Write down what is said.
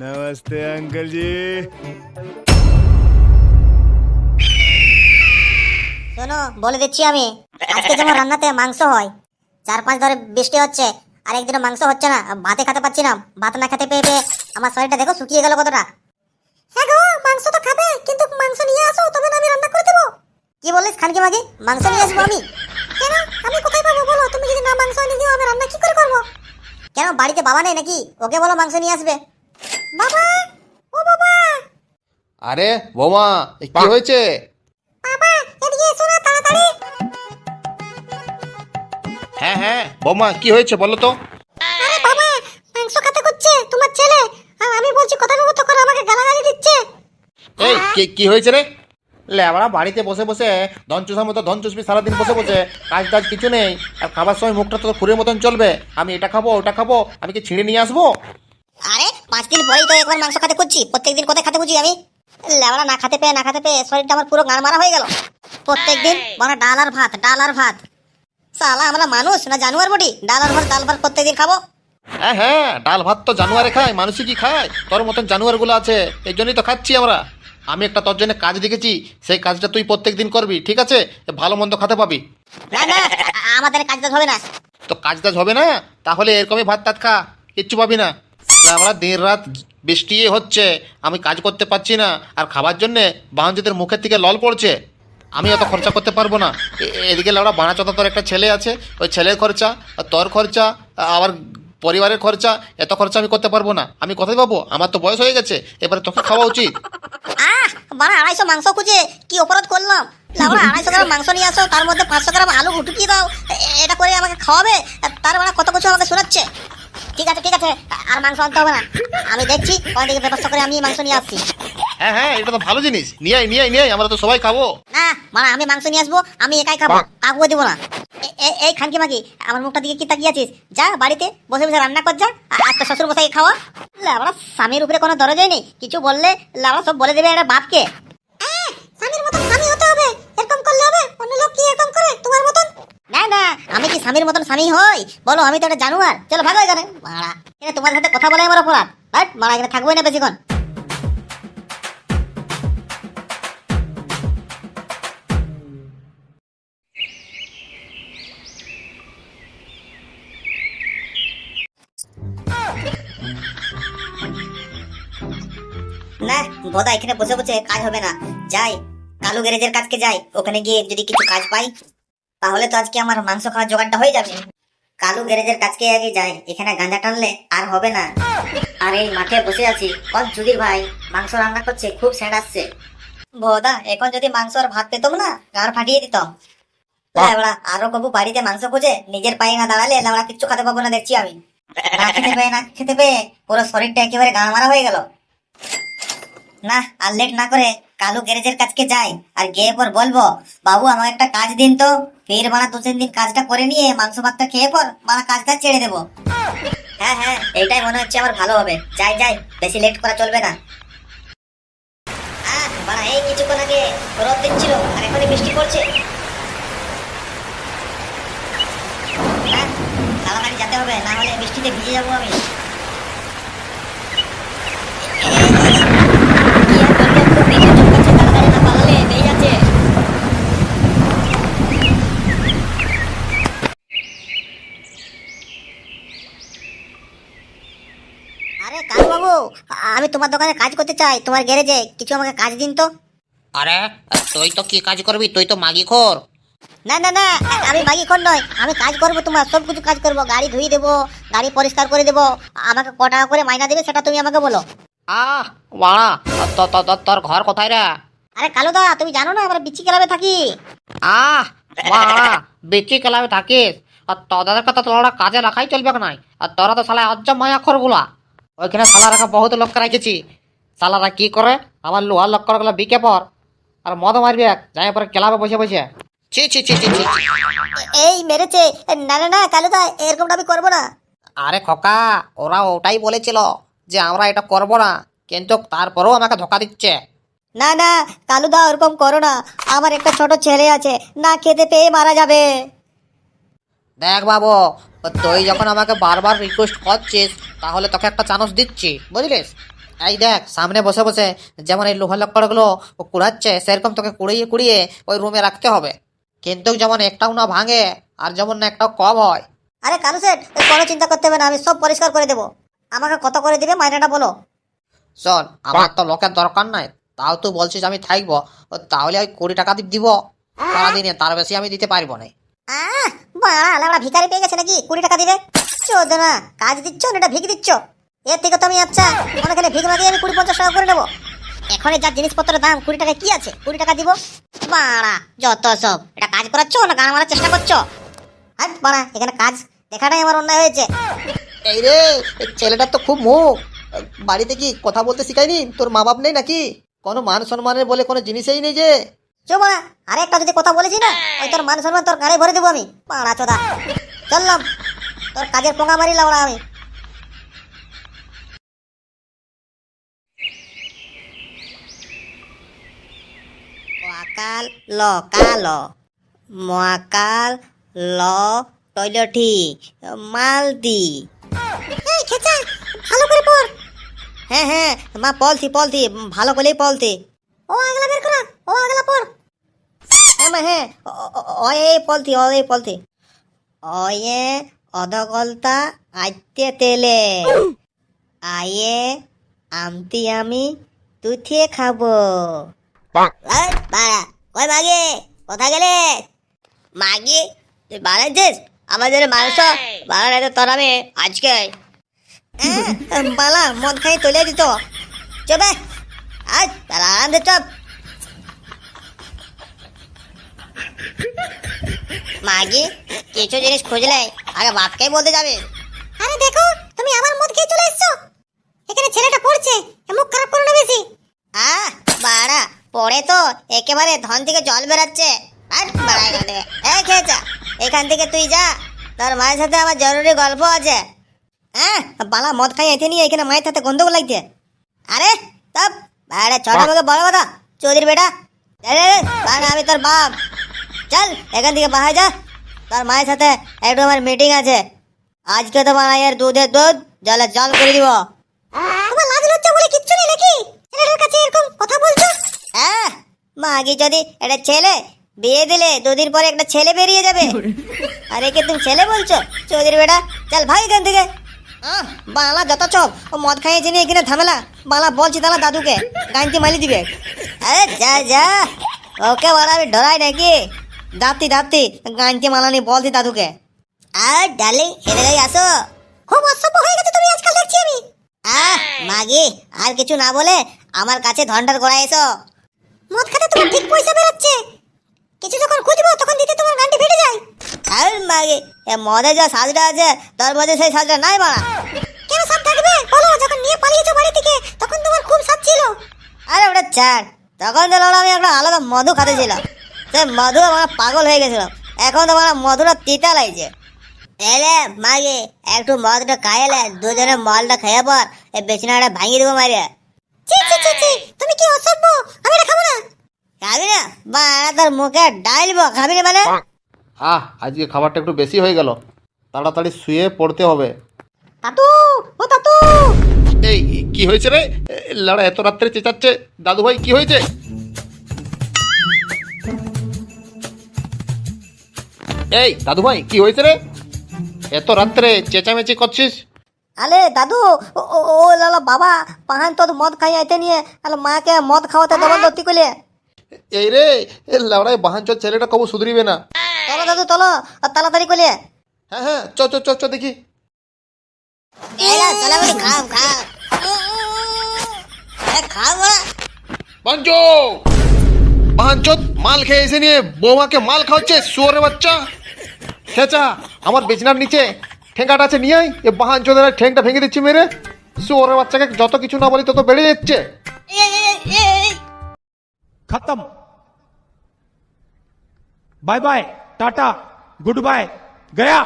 नमस्ते अंकल जी শোনো বলে দিচ্ছি আমি আজকে যেমন রান্নাতে মাংস হয় চার পাঁচ ধরে বৃষ্টি হচ্ছে আর একদিনও মাংস হচ্ছে না ভাতে খেতে পাচ্ছি না ভাত না খেতে পেয়ে পেয়ে আমার শরীরটা দেখো শুকিয়ে গেল কতটা হ্যাঁ গো মাংস তো খাবে কিন্তু মাংস নিয়ে আসো তবে না আমি রান্না করে দেবো কি বলিস খানকি মাগি মাংস নিয়ে আসবো আমি কেন আমি কোথায় পাবো বলো তুমি যদি না মাংস এনে দিও আমি রান্না কি করে করবো কেন বাড়িতে বাবা নেই নাকি ওকে বলো মাংস নিয়ে আসবে বাবা! ও বাবা! আরে বৌমা এ কি হয়েছে? বাবা এদিকে এসো না তাড়াতাড়ি। হ্যাঁ হ্যাঁ বৌমা কি হয়েছে বলো তো? আরে বাবা মাংস খেতে করছে তোমার ছেলে। আর আমি বলছি কথা তখন আমাকে গালাগালি দিচ্ছে? এই কি কি হয়েছে রে? বাড়িতে বসে বসে ধন চুষার মতো ধন চুষবি সারাদিন বসে বসে কাজ টাজ কিছু নেই আর খাবার সময় মুখটা তো ফুরের মতন চলবে। আমি এটা খাব ওটা খাব আমি কি ছিঁড়ে নিয়ে আসব? আরে পাঁচ দিন পরেই তো একবার মাংস খেতে করছি প্রত্যেকদিন কোথায় খেতে খুঁজি আমি? লেবড়া না খাতে পেয়ে না খাতে পেয়ে শরীরটা আমার পুরো গান মারা হয়ে গেল। প্রত্যেকদিন মানে ডাল আর ভাত ডাল আর ভাত। সালা আমরা মানুষ না জানুয়ার বটি? ডাল আর ভাত ডাল ভাত প্রত্যেকদিন খাব। হ্যাঁ হ্যাঁ ডাল ভাত তো জানুয়ারে খায় মানুষই কি খায়? তোর মতন জানুয়ারগুলো আছে এই জন্যই তো খাচ্ছি আমরা। আমি একটা তোর জন্য কাজ দেখেছি সেই কাজটা তুই প্রত্যেক দিন করবি ঠিক আছে? ভালো মন্দ খাতে পাবি। না না আমাদের কাজ টাজ হবে না। তো কাজ টাজ হবে না? তাহলে এরকমই ভাত টাত খা কিচ্ছু পাবি না। আমরা দিন রাত বৃষ্টি হচ্ছে, আমি কাজ করতে পারছি না, আর খাবার জন্যে বাহনজিদের মুখের থেকে লল পড়ছে। আমি অত খরচা করতে পারব না। এদিকে লাউড়া বানাচতা তোর একটা ছেলে আছে, ওই ছেলের খরচা তোর খরচা আবার পরিবারের খরচা, এত খরচা আমি করতে পারব না। আমি কোথায় পাবো? আমার তো বয়স হয়ে গেছে, এবারে তোকে খাওয়া উচিত। আড়াইশো মাংস খুঁজে কি অপরাধ করলাম? লাউড়া, আড়াইশো গ্রাম মাংস নিয়ে আসো, তার মধ্যে পাঁচশো গ্রাম আলু ঢুকিয়ে দাও। এটা করে আমাকে খাওয়াবে? তার মানে কত কিছু আমাকে শোনাচ্ছে? ঠিক আছে ঠিক আছে। আর মাংস আনতে হবে না। আমি দেখছি ওইদিকে ব্যবস্থা করে আমি মাংস নিয়ে আসছি। হ্যাঁ হ্যাঁ এটা তো ভালো জিনিস। নিয়ে আয় নিয়ে আয় নিয়ে আয়, আমরা তো সবাই খাব। না মানে আমি মাংস নিয়ে আসব আমি একাই খাব কাকুকে দিব না। এই খানকি মাকি আমার মুখটা দিকে কি তাকিয়ে আছিস? যা বাড়িতে বসে বসে রান্না কর যা আর তোর শ্বশুর বসাই খাওয়া। লাবড়া স্বামীর উপরে কোনো দরজাই নেই। কিছু বললে লাবড়া সব বলে দেবে একটা বাপকে। স্বামীর মতন স্বামী হতে হবে। করলে হবে? অন্য লোক কি এরকম করে? তোমার মতন? না না, আমি কি স্বামীর মতন স্বামী হই? বলো, আমি তো একটা জানুয়ার। চলো, ভাগো এখানে। মারা। এখানে তোমার সাথে কথা বলে আমার অপরাধ। বাট, মারা এখানে থাকবোই না বেশিক্ষণ। না বোধা এখানে বসে বসে কাজ হবে না। যাই। কালু গ্যারেজের কাছকে যাই ওখানে গিয়ে যদি কিছু কাজ পাই তাহলে তো আজকে আমার মাংস খাওয়ার জোগাড়টা হয়ে যাবে। কালু গ্যারেজের কাছকে আগে যাই এখানে গাঁজা টানলে আর হবে না। আর এই মাঠে বসে আছি কল চুদির ভাই মাংস রান্না করছে খুব সেন্ট আসছে। বোধা এখন যদি মাংস আর ভাত পেতাম না গাড় ফাটিয়ে দিতাম। লেবড়া আরও কবু বাড়িতে মাংস খুঁজে নিজের পায়ে না দাঁড়ালে লেবড়া কিচ্ছু খেতে পাবো না দেখছি আমি। না খেতে পেয়ে না খেতে পেয়ে পুরো শরীরটা একেবারে গাঁ মারা হয়ে গেল। না আর লেট না করে কালু গ্যারেজের কাছকে যাই। আর গিয়ে পর বলব বাবু আমাকে একটা কাজ দিন তো। ফের মারা দু তিন দিন কাজটা করে নিয়ে মাংস ভাতটা খেয়ে পর মারা কাজটা ছেড়ে দেবো। হ্যাঁ হ্যাঁ এইটাই মনে হচ্ছে আমার ভালো হবে। যাই যাই বেশি লেট করা চলবে না। আহ, বাড়া, এই কিছুক্ষণ আগে রোদ দিচ্ছিল আর এখনই বৃষ্টি পড়ছে। না, তাড়াতাড়ি যেতে হবে না হলে বৃষ্টিতে ভিজে যাব আমি কি আর করবে, খুব বেগে চমকাচ্ছে, তাড়াতাড়ি না পালালে পেয়ে যাচ্ছে। আরে কালু বাবু আমি তোমার দোকানে কাজ করতে চাই তোমার গ্যারেজে কিছু আমাকে কাজ দিন তো। আরে তুই তো কি কাজ করবি? তুই তো মাগি খোর। না না না আমি মাগি কোন নয় আমি কাজ করব তোমার সব কিছু কাজ করব গাড়ি ধুই দেবো গাড়ি পরিষ্কার করে দেবো আমাকে ক টাকা করে মাইনা দেবে সেটা তুমি আমাকে বলো। আহ বাড়া তো- তো- তো- তোর ঘর কোথায় রে? আরে কালু দা তুমি জানো না আমরা বিচি ক্লাবে থাকি? আহ বাড়া বেচি ক্লাবে থাকিস। আর তোদের কথা তোরা কাজে রাখাই চলবে না নাই? আর তোরা তো শালা অজ্জ মায়া খরগুলা ওইখানে শালা রাখা বহুত লোক রেখেছি। শালারা কি করে? আমার লোহার লোক করে বিকে পর। আর মদ মারবি এক যাই পরে ক্লাবে বসে বসে। ছি ছি ছি ছি ছি এই মেরেছে। না না না কালু দা এরকমটা আমি করব না। আরে খোকা ওরা ওটাই বলেছিল যে আমরা এটা করব না কিন্তু তারপরেও আমাকে ধোকা দিচ্ছে। না না কালু দা ওরকম করো না। আমার একটা ছোট ছেলে আছে না খেতে পেয়ে মারা যাবে। দেখ বাবু তুই যখন আমাকে বারবার রিকোয়েস্ট করছিস তাহলে তোকে একটা চান্স দিচ্ছি বুঝলিস? এই দেখ সামনে বসে বসে যেমন এই লোহার লক্কড়গুলো ও কুড়াচ্ছে সেরকম তোকে কুড়িয়ে কুড়িয়ে ওই রুমে রাখতে হবে। কিন্তু যেমন একটাও না ভাঙে আর যেমন না একটাও কম হয়। আরে কালু সেট কোনো চিন্তা করতে হবে না আমি সব পরিষ্কার করে দেবো। আমাকে কত করে দিবে মাইনেটা বলো। শোন আমার তো লোকের দরকার নাই তাও তুই বলছিস আমি থাকব ও তাহলে ওই কুড়ি টাকা দিব। সারাদিনে তার বেশি আমি দিতে পারব না। আহ বাড়া আলাদা ভিখারি পেয়ে গেছে নাকি? কুড়ি টাকা দিবে? চোদ্দ না, কাজ দিচ্ছ না এটা ভিক দিচ্ছ? এর থেকে তো আমি আচ্ছা গেলে ভিক মাগিয়ে আমি কুড়ি পঞ্চাশ টাকা করে নেব। এখন যা জিনিসপত্রের দাম কুড়ি টাকা কি আছে? কুড়ি টাকা দিব? বাড়া, যত সব। এটা কাজ করাচ্ছ না গান মারার চেষ্টা করছ? আর বাড়া, এখানে কাজ দেখাটাই আমার অন্যায় হয়েছে। এই রে ছেলেটার তো খুব মুখ। বাড়িতে কি কথা বলতে শিখায়নি? তোর মা বাপ নেই নাকি? কোনো মান সম্মানের বলে কোনো জিনিসই নেই যে। চো আরে একটা যদি কথা বলেছি না, ওই তোর মান তোর গাড়ি ভরে দেবো আমি। বাড়া চোদা। চললাম। তোর কাজের পোঙা মারিলাম আমি। কাল। ল, টয়লেটি মালদি ভালো করে পড়। হ্যাঁ হ্যাঁ মা, পলথি পলথি, ভালো করেই পলথি। ও আগলা বের করা, ও আগলা পড়। হ্যাঁ মা হ্যাঁ ও- ও- ও এই পলথি ও, এই পলথি অয়ে অধগলতা আইতে তেলে। আয়ে আমতি আমি তুথিয়ে খাব। কই মাগে? কোথা গেলে? মাগি, তুই বাড়াইছিস আমাদের মাংস তো তোর আমি আজকে। বালা, মদ খাই তুলে দিত। চবে আজ তারা আরাম দে চপ মাগি কিছু জিনিস খুঁজলে আগে বাপকেই বলতে যাবে। আরে দেখো তুমি আমার মদ খেয়ে চলে এসছো। এখানে ছেলেটা পড়ছে মুখ খারাপ করো না বেশি। আহ বাড়া পড়ে তো একেবারে ধন থেকে জল বেরাচ্ছে। আর বাড়া এখান থেকে। এই খেয়েছা এখান থেকে তুই যা। তোর মায়ের সাথে আমার জরুরি গল্প আছে। হ্যাঁ বালা মদ খাই এতে নিয়ে এখানে মায়ের সাথে গন্ডগোল লাগছে। আরে তব আরে ছোট মুখে বড় কথা। চৌধুরী বেটা। আরে আমি তোর বাপ। চল এখান থেকে বাহার যা। তোর মায়ের সাথে একটু আমার মিটিং আছে। আজকে তো মায়ের দুধের দুধ। জলে জল করে দিব। তোমার লাজ লজ্জা বলে কিচ্ছু নেই নাকি? ছেলেটার কাছে এরকম কথা বলছো? হ্যাঁ মাগি যদি এটা ছেলে বিয়ে দিলে দুদিন পরে একটা ছেলে বেরিয়ে যাবে। আরে কি তুমি ছেলে বলছো? চৌধুরী বেটা চল ভাই এখান থেকে। আহ, বাংলা যত চপ। ও মদ খাইয়েছে নিয়ে এখানে ঝামেলা। বাংলা বলছি তাহলে দাদুকে। গাইতে মালি দিবে। আরে যা যা। ওকে বড় আমি ডরাই নাকি? দাঁতি দাঁতি। গাইতে মালানি বলছি দাদুকে। আর ডার্লিং এদিকে আসো। খুব অসভ্য হয়ে গেছে তুমি আজকাল দেখছি আমি। আহ মাগি আর কিছু না বলে আমার কাছে ধন্ডার গোড়ায় এসো। মদ খেতে তোমার ঠিক পয়সা বেরোচ্ছে। কিছু যখন খুঁজবো তখন দিতে তোমার গানটি ফেটে যায়। আর মাগে। এ মদে যা সাজটা আছে তোর মধ্যে সেই সাজটা নাই বাড়া কেন সাপ থাকবে? বলো যখন নিয়ে পালিয়েছো বাড়ি থেকে তখন তোমার খুব সাপ ছিল। আরে ওটা ছাড় তখন তো আমি একটা আলাদা মধু খাতে ছিলাম। সে মধু আমার পাগল হয়ে গেছিল। এখন তো আমার মধুটা তিতা লাগছে। এলে মাগে একটু মদটা খাইলে দুজনে মলটা খেয়ে পর এই বেচনাটা ভাঙিয়ে দেবো মারিয়া ছি ছি ছি ছি তুমি কি অসভ্য? আমি এটা খাব না। খাবি না? বা তোর মুখে ডাইলবো খাবি না মানে? আহ আজকে খাবারটা একটু বেশি হয়ে গেল। তাড়াতাড়ি শুয়ে পড়তে হবে। তাতু ও তাতু এই কি হয়েছে রে? লাড়া এত রাত্রে চেঁচাচ্ছে। দাদু ভাই কি হয়েছে? এই দাদু ভাই কি হয়েছে রে? এত রাত্রে চেঁচামেচি করছিস? আলে দাদু ও ও- লালা বাবা পাহান তো মদ খাই আইতে নিয়ে আলে মাকে মদ খাওয়াতে জবরদস্তি করলে এই রে এ লাউড়ায় বাহানচোর ছেলেটা কবু সুধরিবে না। চলো দাদু চলো আর তাড়াতাড়ি করলে হ্যাঁ হ্যাঁ চ চ চ চ দেখি। এলা চলো খাও খাও। খাও বাঞ্চো! বাহানচোদ মাল খেয়ে এসে নিয়ে বৌমাকে মাল খাওয়াচ্ছে শুয়োরে বাচ্চা। খেচা আমার বিছনার নিচে ঠেঙ্গাটা আছে নিয়ে আয়। এ বাহানচোদের ঠেংটা ভেঙে দিচ্ছি মেরে। শুয়োরে বাচ্চাকে যত কিছু না বলি তত বেড়ে যাচ্ছে। খতম। বাই এই, टाटा गुड बाय गया।